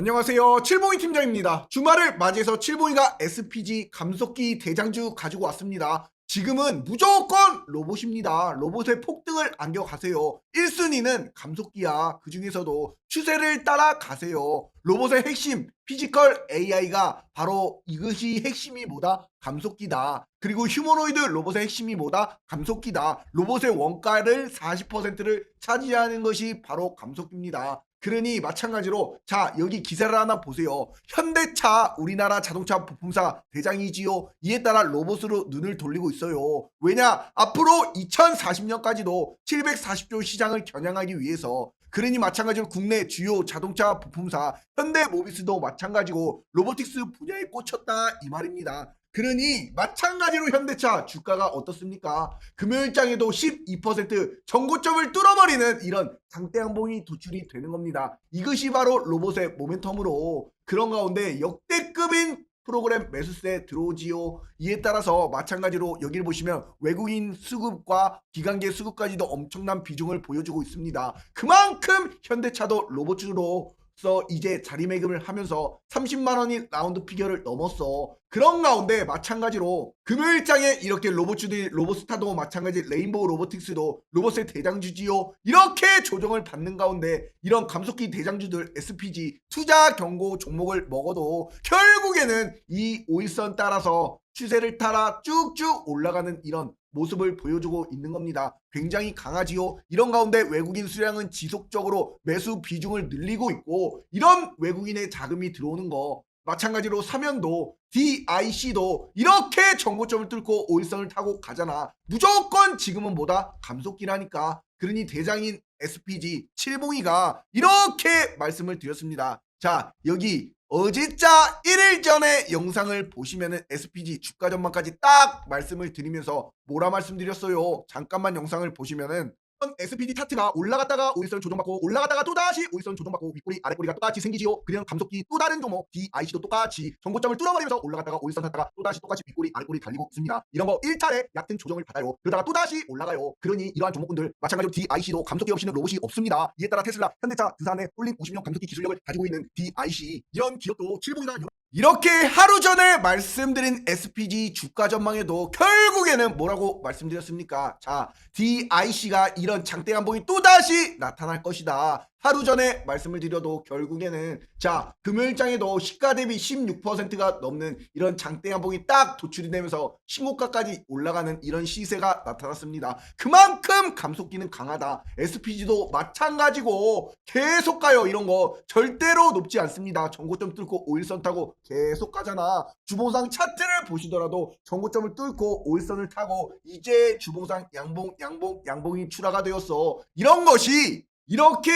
안녕하세요. 칠봉이 팀장입니다. 주말을 맞이해서 칠봉이가 SPG 감속기 대장주 가지고 왔습니다. 지금은 무조건 로봇입니다. 로봇의 폭등을 안겨가세요. 1순위는 감속기야. 그 중에서도 추세를 따라가세요. 로봇의 핵심, 피지컬 AI가 바로 이것이 핵심이 뭐다? 감속기다. 그리고 휴머노이드 로봇의 핵심이 뭐다? 감속기다. 로봇의 원가를 40%를 차지하는 것이 바로 감속기입니다. 그러니 마찬가지로 자 여기 기사를 하나 보세요. 현대차 우리나라 자동차 부품사 대장이지요. 이에 따라 로봇으로 눈을 돌리고 있어요. 왜냐 앞으로 2040년까지도 740조 시장을 겨냥하기 위해서 그러니 마찬가지로 국내 주요 자동차 부품사 현대 모비스도 마찬가지고 로보틱스 분야에 꽂혔다 이 말입니다. 그러니 마찬가지로 현대차 주가가 어떻습니까? 금요일장에도 12% 전고점을 뚫어버리는 이런 장대양봉이 도출이 되는 겁니다. 이것이 바로 로봇의 모멘텀으로 그런 가운데 역대급인 프로그램 매수세 들어오지요. 이에 따라서 마찬가지로 여기를 보시면 외국인 수급과 기관계 수급까지도 엄청난 비중을 보여주고 있습니다. 그만큼 현대차도 로봇주로 서 이제 자리매김을 하면서 30만 원이 라운드 피겨를 넘었어. 그런 가운데 마찬가지로 금요일장에 이렇게 로봇주들이 로봇스타도 마찬가지 레인보우 로보틱스도 로봇의 대장주지요. 이렇게 조정을 받는 가운데 이런 감속기 대장주들 SPG 투자 경고 종목을 먹어도 결국에는 이 5일선 따라서 추세를 따라 쭉쭉 올라가는 이런 모습을 보여주고 있는 겁니다. 굉장히 강하지요. 이런 가운데 외국인 수량은 지속적으로 매수 비중을 늘리고 있고 이런 외국인의 자금이 들어오는 거 마찬가지로 사면도 DIC도 이렇게 정고점을 뚫고 5일선을 타고 가잖아. 무조건 지금은 뭐다? 감속기라니까. 그러니 대장인 SPG 7봉이가 이렇게 말씀을 드렸습니다. 자, 여기 어제자 1일 전에 영상을 보시면은 SPG 주가 전망까지 딱 말씀을 드리면서 뭐라 말씀드렸어요. 잠깐만 영상을 보시면은 SPD 차트가 올라갔다가 오일선 조정받고 올라갔다가 또다시 오일선 조정받고 윗꼬리 아랫꼬리가 똑같이 생기지요. 그냥 감속기 또 다른 종목 DIC도 똑같이 정고점을 뚫어버리면서 올라갔다가 오일선 탔다가 또다시 똑같이 윗꼬리 아랫꼬리 달리고 있습니다. 이런 거 1차례 얕은 조정을 받아요. 그러다가 또다시 올라가요. 그러니 이러한 종목군들 마찬가지로 DIC도 감속기 없이는 로봇이 없습니다. 이에 따라 테슬라, 현대차, 두산의 홀린 50년 감속기 기술력을 가지고 있는 DIC 이런 기업도 7봉이나 이렇게 하루 전에 말씀드린 SPG 주가 전망에도 결국에는 뭐라고 말씀드렸습니까? 자, DIC가 이런 장대 한봉이 또다시 나타날 것이다. 하루 전에 말씀을 드려도 결국에는 자, 금요일장에도 시가 대비 16%가 넘는 이런 장대 한봉이 딱 도출이 되면서 신고가까지 올라가는 이런 시세가 나타났습니다. 그만큼 감속기는 강하다. SPG도 마찬가지고 계속 가요. 이런 거 절대로 높지 않습니다. 전고점 뚫고 5일선 타고 계속 가잖아. 주봉상 차트를 보시더라도 전고점을 뚫고 5일선을 타고 이제 주봉상 양봉 양봉 양봉이 출하가 되었어. 이런 것이 이렇게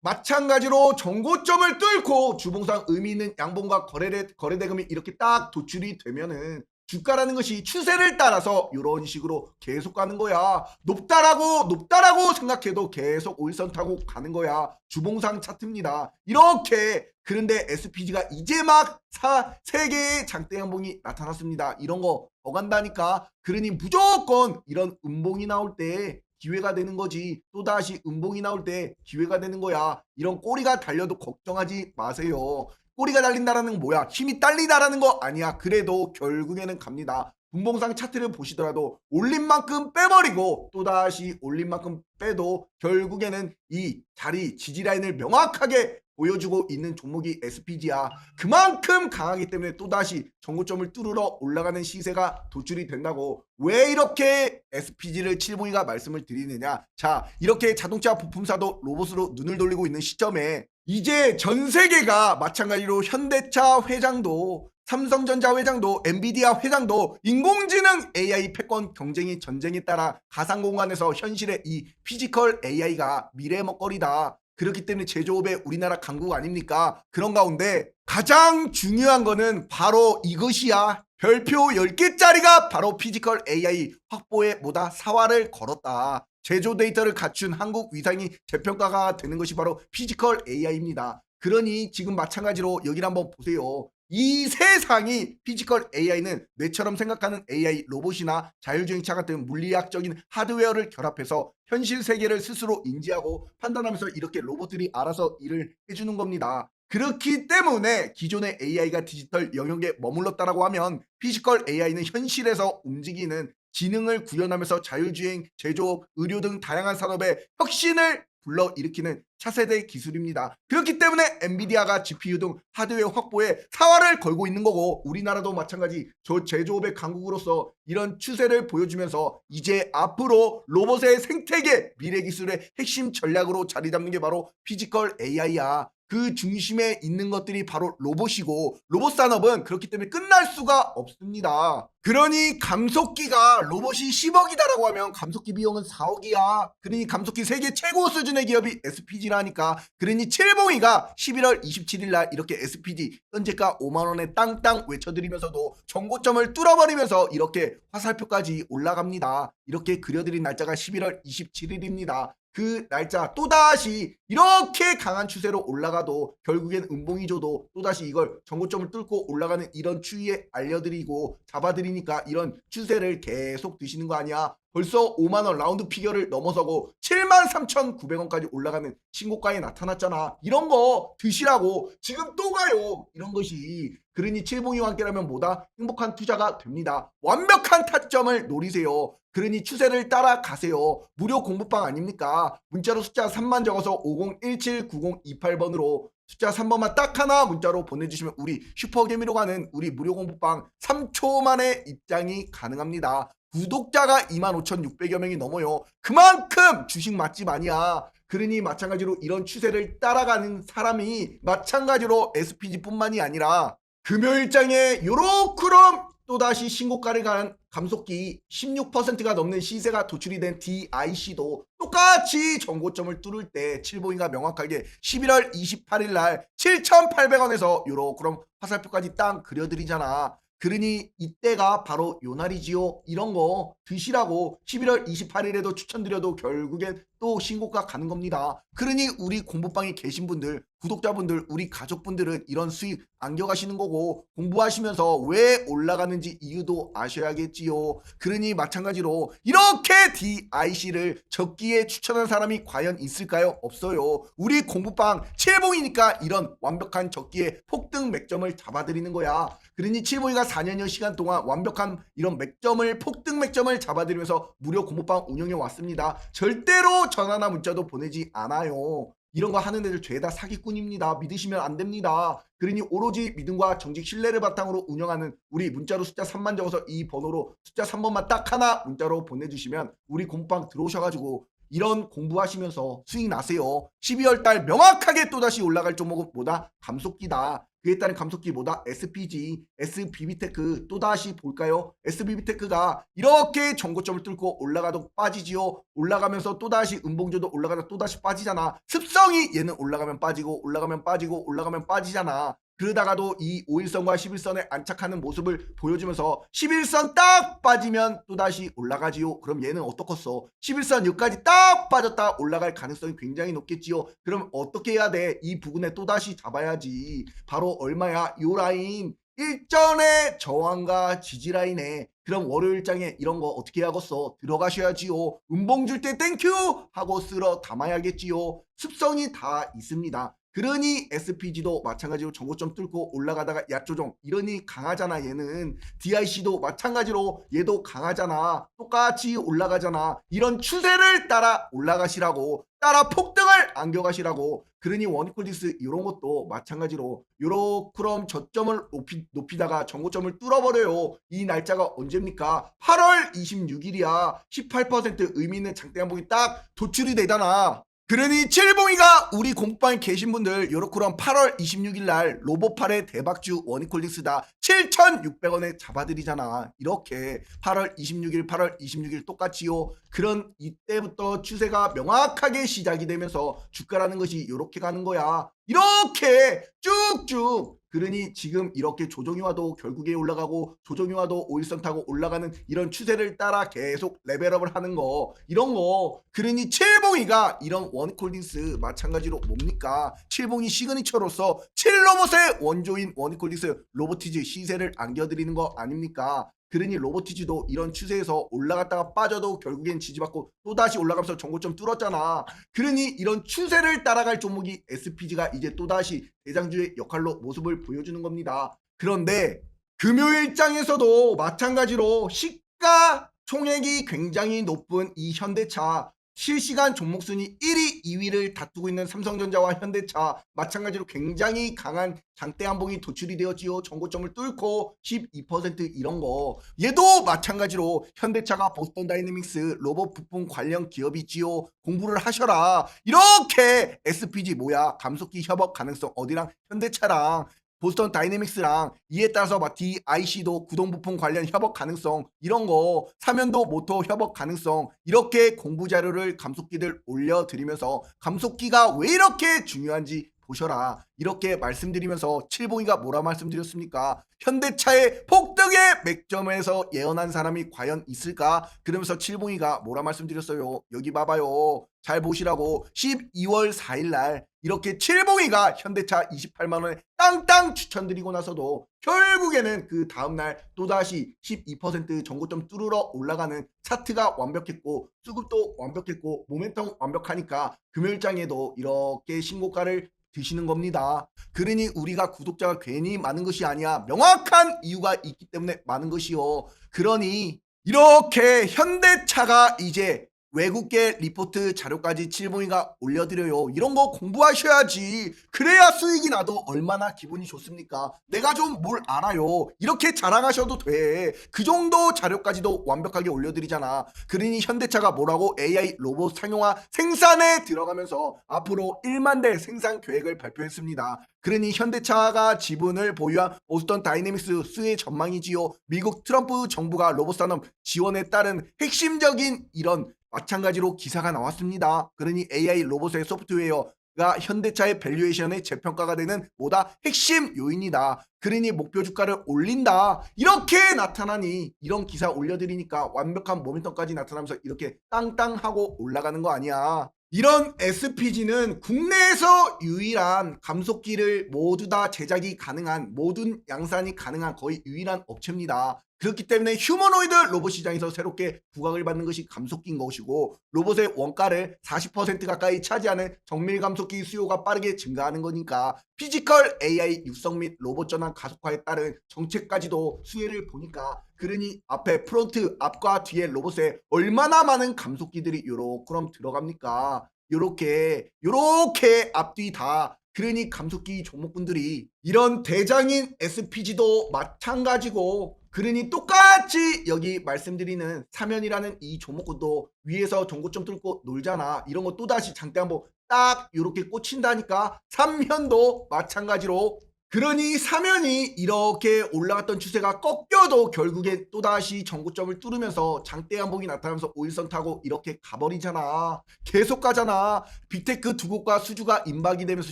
마찬가지로 정고점을 뚫고 주봉상 의미 있는 양봉과 거래 거래대금이 이렇게 딱 도출이 되면은 주가라는 것이 추세를 따라서 이런 식으로 계속 가는 거야. 높다라고 높다라고 생각해도 계속 오일선 타고 가는 거야. 주봉상 차트입니다. 이렇게 그런데 SPG가 이제 막 사, 세개의 장대 양봉이 나타났습니다. 이런 거더 간다니까. 그러니 무조건 이런 음봉이 나올 때 기회가 되는 거지. 또다시 음봉이 나올 때 기회가 되는 거야. 이런 꼬리가 달려도 걱정하지 마세요. 꼬리가 달린다라는 건 뭐야? 힘이 딸리다라는 거 아니야. 그래도 결국에는 갑니다. 분봉상 차트를 보시더라도 올린 만큼 빼버리고 또다시 올린 만큼 빼도 결국에는 이 자리 지지 라인을 명확하게 보여주고 있는 종목이 SPG야. 그만큼 강하기 때문에 또다시 정고점을 뚫으러 올라가는 시세가 도출이 된다고. 왜 이렇게 SPG를 7봉이가 말씀을 드리느냐. 자, 이렇게 자동차 부품사도 로봇으로 눈을 돌리고 있는 시점에 이제 전 세계가 마찬가지로 현대차 회장도 삼성전자 회장도 엔비디아 회장도 인공지능 AI 패권 경쟁이 전쟁에 따라 가상 공간에서 현실의 이 피지컬 AI가 미래 먹거리다. 그렇기 때문에 제조업의 우리나라 강국 아닙니까? 그런 가운데 가장 중요한 거는 바로 이것이야. 별표 10개짜리가 바로 피지컬 AI 확보에 뭐다 사활을 걸었다. 제조 데이터를 갖춘 한국 위상이 재평가가 되는 것이 바로 피지컬 AI입니다. 그러니 지금 마찬가지로 여기를 한번 보세요. 이 세상이 피지컬 AI는 뇌처럼 생각하는 AI 로봇이나 자율주행차 같은 물리학적인 하드웨어를 결합해서 현실 세계를 스스로 인지하고 판단하면서 이렇게 로봇들이 알아서 일을 해주는 겁니다. 그렇기 때문에 기존의 AI가 디지털 영역에 머물렀다라고 하면 피지컬 AI는 현실에서 움직이는 지능을 구현하면서 자율주행, 제조업, 의료 등 다양한 산업의 혁신을 불러일으키는 차세대 기술입니다. 그렇기 때문에 엔비디아가 GPU 등 하드웨어 확보에 사활을 걸고 있는 거고 우리나라도 마찬가지 저 제조업의 강국으로서 이런 추세를 보여주면서 이제 앞으로 로봇의 생태계 미래 기술의 핵심 전략으로 자리 잡는 게 바로 피지컬 AI야. 그 중심에 있는 것들이 바로 로봇이고 로봇 산업은 그렇기 때문에 끝날 수가 없습니다. 그러니 감속기가 로봇이 10억이다라고 하면 감속기 비용은 4억이야. 그러니 감속기 세계 최고 수준의 기업이 SPG라니까. 그러니 칠봉이가 11월 27일 날 이렇게 SPG 현재가 5만 원에 땅땅 외쳐드리면서도 정고점을 뚫어버리면서 이렇게 화살표까지 올라갑니다. 이렇게 그려드린 날짜가 11월 27일입니다. 그 날짜 또다시 이렇게 강한 추세로 올라가도 결국엔 음봉이줘도 또다시 이걸 정고점을 뚫고 올라가는 이런 추이에 알려드리고 잡아드리니까 이런 추세를 계속 드시는 거 아니야 벌써 5만원 라운드 피겨를 넘어서고 73,900원까지 올라가는 신고가에 나타났잖아 이런 거 드시라고 지금 또 가요 이런 것이 그러니 칠봉이와 함께라면 뭐다 행복한 투자가 됩니다 완벽한 타점을 노리세요 그러니 추세를 따라가세요. 무료 공부방 아닙니까? 문자로 숫자 3만 적어서 50179028번으로 숫자 3번만 딱 하나 문자로 보내주시면 우리 슈퍼개미로 가는 우리 무료 공부방 3초 만에 입장이 가능합니다. 구독자가 25,600여 명이 넘어요. 그만큼 주식 맛집 아니야. 그러니 마찬가지로 이런 추세를 따라가는 사람이 마찬가지로 SPG뿐만이 아니라 금요일장에 요렇게럼 또다시 신고가를 가는 감속기 16%가 넘는 시세가 도출이 된 DIC도 똑같이 정고점을 뚫을 때 7봉이가 명확하게 11월 28일 날 7,800원에서 요로 그럼 화살표까지 땅 그려드리잖아. 그러니 이때가 바로 요 날이지요. 이런 거 드시라고 11월 28일에도 추천드려도 결국엔 또 신고가 가는 겁니다. 그러니 우리 공부방에 계신 분들, 구독자분들, 우리 가족분들은 이런 수익 안겨가시는 거고 공부하시면서 왜 올라가는지 이유도 아셔야겠지요. 그러니 마찬가지로 이렇게 DIC를 적기에 추천한 사람이 과연 있을까요? 없어요. 우리 공부방 7봉이니까 이런 완벽한 적기에 폭등 맥점을 잡아드리는 거야. 그러니 7봉이가 4년여 시간 동안 완벽한 이런 맥점을 폭등 맥점을 잡아드리면서 무료 공부방 운영해 왔습니다. 절대로 전화나 문자도 보내지 않아요. 이런 거 하는 애들 죄다 사기꾼입니다. 믿으시면 안 됩니다. 그러니 오로지 믿음과 정직 신뢰를 바탕으로 운영하는 우리 문자로 숫자 3만 적어서 이 번호로 숫자 3번만 딱 하나 문자로 보내주시면 우리 공방 들어오셔가지고 이런 공부하시면서 수익 나세요. 12월 달 명확하게 또다시 올라갈 종목은 뭐다? 감속기다. 그에 따른 감속기 뭐다? SPG, SBB테크 또다시 볼까요? SBB테크가 이렇게 정고점을 뚫고 올라가도 빠지지요. 올라가면서 또다시 음봉조도 올라가다 또다시 빠지잖아. 습성이 얘는 올라가면 빠지고 올라가면 빠지고 올라가면 빠지잖아. 그러다가도 이 5일선과 11선에 안착하는 모습을 보여주면서 11선 딱 빠지면 또다시 올라가지요. 그럼 얘는 어떻겠어? 11선 여기까지 딱 빠졌다 올라갈 가능성이 굉장히 높겠지요. 그럼 어떻게 해야 돼? 이 부분에 또다시 잡아야지. 바로 얼마야? 요 라인. 일전의 저항과 지지 라인에 그럼 월요일장에 이런 거 어떻게 하겠어? 들어가셔야지요. 음봉 줄 때 땡큐 하고 쓸어 담아야겠지요. 습성이 다 있습니다. 그러니 SPG도 마찬가지로 정고점 뚫고 올라가다가 약조정. 이러니 강하잖아 얘는. DIC도 마찬가지로 얘도 강하잖아. 똑같이 올라가잖아. 이런 추세를 따라 올라가시라고 따라 폭등을 안겨가시라고. 그러니 원이콜디스 이런 것도 마찬가지로 요렇게럼 저점을 높이, 높이다가 정고점을 뚫어버려요. 이 날짜가 언제입니까? 8월 26일이야. 18% 의미 있는 장대 한봉이 딱 도출이 되잖아 그러니 칠봉이가 우리 공방에 계신 분들 요렇게럼 8월 26일 날 로보팔의 대박주 원이콜릭스다 7,600원에 잡아드리잖아. 이렇게 8월 26일 8월 26일 똑같이요. 그런 이때부터 추세가 명확하게 시작이 되면서 주가라는 것이 요렇게 가는 거야 이렇게 쭉쭉. 그러니 지금 이렇게 조정이 와도 결국에 올라가고 조정이 와도 5일선 타고 올라가는 이런 추세를 따라 계속 레벨업을 하는 거 이런 거. 그러니 칠봉이가 이런 원콜딩스 마찬가지로 뭡니까? 칠봉이 시그니처로서 칠로봇의 원조인 원콜딩스 로보티즈 시세를 안겨드리는 거 아닙니까 그러니 로보티즈도 이런 추세에서 올라갔다가 빠져도 결국엔 지지받고 또다시 올라가면서 전고점 뚫었잖아. 그러니 이런 추세를 따라갈 종목이 SPG가 이제 또다시 대장주의 역할로 모습을 보여주는 겁니다. 그런데 금요일장에서도 마찬가지로 시가 총액이 굉장히 높은 이 현대차 실시간 종목 순위 1위, 2위를 다투고 있는 삼성전자와 현대차 마찬가지로 굉장히 강한 장대 한봉이 도출이 되었지요. 전고점을 뚫고 12% 이런 거. 얘도 마찬가지로 현대차가 보스턴 다이내믹스 로봇 부품 관련 기업이지요. 공부를 하셔라. 이렇게 SPG 뭐야? 감속기 협업 가능성 어디랑 현대차랑 보스턴 다이내믹스랑 이에 따라서 막 DIC도 구동 부품 관련 협업 가능성 이런 거 사면도 모터 협업 가능성 이렇게 공부 자료를 감속기들 올려드리면서 감속기가 왜 이렇게 중요한지 보셔라. 이렇게 말씀드리면서 칠봉이가 뭐라 말씀드렸습니까? 현대차의 폭등의 맥점에서 예언한 사람이 과연 있을까? 그러면서 칠봉이가 뭐라 말씀드렸어요? 여기 봐봐요. 잘 보시라고. 12월 4일 날 이렇게 칠봉이가 현대차 28만 원에 땅땅 추천드리고 나서도 결국에는 그 다음 날 또다시 12% 전고점 뚫으러 올라가는 차트가 완벽했고 수급도 완벽했고 모멘텀 완벽하니까 금요일장에도 이렇게 신고가를 드시는 겁니다. 그러니 우리가 구독자가 괜히 많은 것이 아니야. 명확한 이유가 있기 때문에 많은 것이요. 그러니 이렇게 현대차가 이제 외국계 리포트 자료까지 칠봉이가 올려드려요. 이런 거 공부하셔야지. 그래야 수익이 나도 얼마나 기분이 좋습니까? 내가 좀 뭘 알아요. 이렇게 자랑하셔도 돼. 그 정도 자료까지도 완벽하게 올려드리잖아. 그러니 현대차가 뭐라고 AI 로봇 상용화 생산에 들어가면서 앞으로 1만 대 생산 계획을 발표했습니다. 그러니 현대차가 지분을 보유한 보스턴 다이내믹스 수혜 전망이지요. 미국 트럼프 정부가 로봇 산업 지원에 따른 핵심적인 이런 마찬가지로 기사가 나왔습니다. 그러니 AI 로봇의 소프트웨어 가 현대차의 밸류에이션의 재평가가 되는 보다 핵심 요인이다. 그러니 목표 주가를 올린다. 이렇게 나타나니 이런 기사 올려드리니까 완벽한 모멘텀까지 나타나면서 이렇게 땅땅하고 올라가는 거 아니야. 이런 SPG는 국내에서 유일한 감속기를 모두 다 제작이 가능한 모든 양산이 가능한 거의 유일한 업체입니다. 그렇기 때문에 휴머노이드 로봇 시장에서 새롭게 부각을 받는 것이 감속기인 것이고 로봇의 원가를 40% 가까이 차지하는 정밀 감속기 수요가 빠르게 증가하는 거니까 피지컬 AI 육성 및 로봇 전환 가속화에 따른 정책까지도 수혜를 보니까 그러니 앞에 프론트 앞과 뒤에 로봇에 얼마나 많은 감속기들이 요렇게 들어갑니까? 요렇게 요렇게 앞뒤 다 그러니 감속기 종목분들이 이런 대장인 SPG도 마찬가지고 그러니 똑같이 여기 말씀드리는 사면이라는 이 종목군도 위에서 전고점 뚫고 놀잖아. 이런 거 또다시 장대 한번 딱 이렇게 꽂힌다니까. 삼면도 마찬가지로 그러니 사면이 이렇게 올라갔던 추세가 꺾여도 결국에 또다시 전고점을 뚫으면서 장대 한봉이 나타나면서 오일선 타고 이렇게 가버리잖아. 계속 가잖아. 빅테크 두 곳과 수주가 임박이 되면서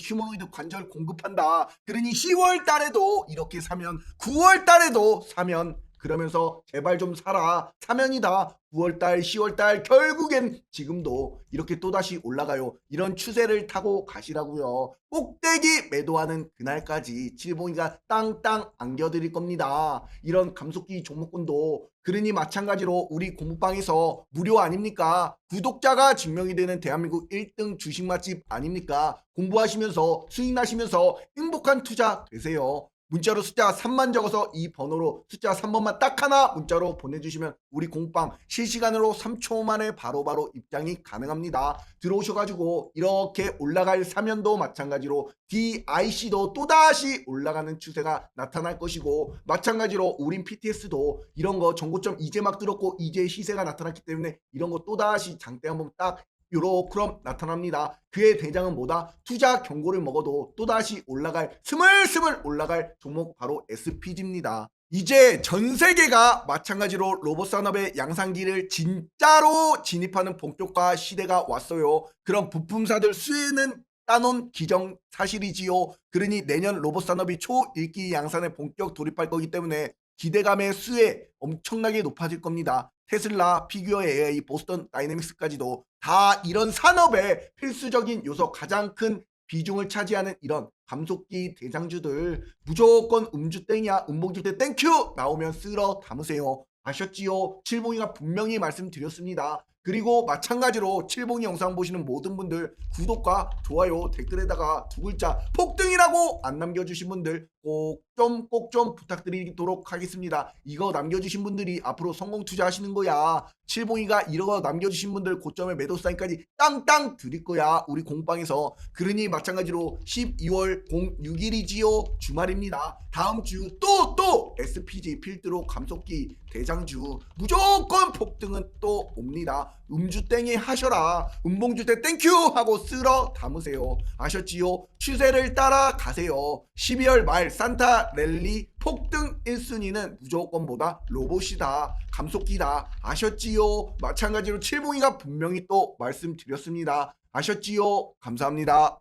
휴머노이드 관절 공급한다. 그러니 10월 달에도 이렇게 사면 9월 달에도 사면 그러면서 제발 좀 사라. 사면이다. 9월달, 10월달 결국엔 지금도 이렇게 또다시 올라가요. 이런 추세를 타고 가시라고요. 꼭대기 매도하는 그날까지 칠봉이가 땅땅 안겨드릴 겁니다. 이런 감속기 종목군도 그러니 마찬가지로 우리 공부방에서 무료 아닙니까? 구독자가 증명이 되는 대한민국 1등 주식 맛집 아닙니까? 공부하시면서 수익 나시면서 행복한 투자 되세요. 문자로 숫자 3만 적어서 이 번호로 숫자 3번만 딱 하나 문자로 보내주시면 우리 공빵 실시간으로 3초 만에 바로 바로 입장이 가능합니다. 들어오셔가지고 이렇게 올라갈 사면도 마찬가지로 DIC도 또다시 올라가는 추세가 나타날 것이고 마찬가지로 우린 PTS도 이런 거 정고점 이제 막 들었고 이제 시세가 나타났기 때문에 이런 거 또다시 장대 한번 딱 요렇게 나타납니다. 그의 대장은 뭐다? 투자 경고를 먹어도 또다시 올라갈 스물스물 올라갈 종목 바로 SPG입니다. 이제 전 세계가 마찬가지로 로봇 산업의 양산기를 진짜로 진입하는 본격화 시대가 왔어요. 그럼 부품사들 수혜는 따놓은 기정 사실이지요. 그러니 내년 로봇 산업이 초일기 양산에 본격 돌입할 거기 때문에 기대감의 수혜 엄청나게 높아질 겁니다. 테슬라, 피규어 AI, 보스턴 다이내믹스까지도 다 이런 산업의 필수적인 요소 가장 큰 비중을 차지하는 이런 감속기 대장주들 무조건 음주 땡이야 음봉주 때 땡큐 나오면 쓸어 담으세요 아셨지요? 칠봉이가 분명히 말씀드렸습니다. 그리고 마찬가지로 칠봉이 영상 보시는 모든 분들 구독과 좋아요 댓글에다가 두 글자 폭등이라고 안 남겨주신 분들 꼭좀 꼭 좀 부탁드리도록 하겠습니다. 이거 남겨주신 분들이 앞으로 성공 투자하시는 거야. 칠봉이가 이거 남겨주신 분들 고점에 매도 사인까지 땅땅 드릴 거야. 우리 공방에서. 그러니 마찬가지로 12월 06일이지요. 주말입니다. 다음 주 또또 SPG 필드로 감속기 대장주 무조건 폭등은 또 옵니다. 음주 땡이 하셔라. 음봉주 때 땡큐 하고 쓸어 담으세요. 아셨지요? 추세를 따라 가세요. 12월 말 산타 랠리 폭등 1순위는 무조건 보다 로봇이다. 감속기다. 아셨지요? 마찬가지로 칠봉이가 분명히 또 말씀드렸습니다. 아셨지요? 감사합니다.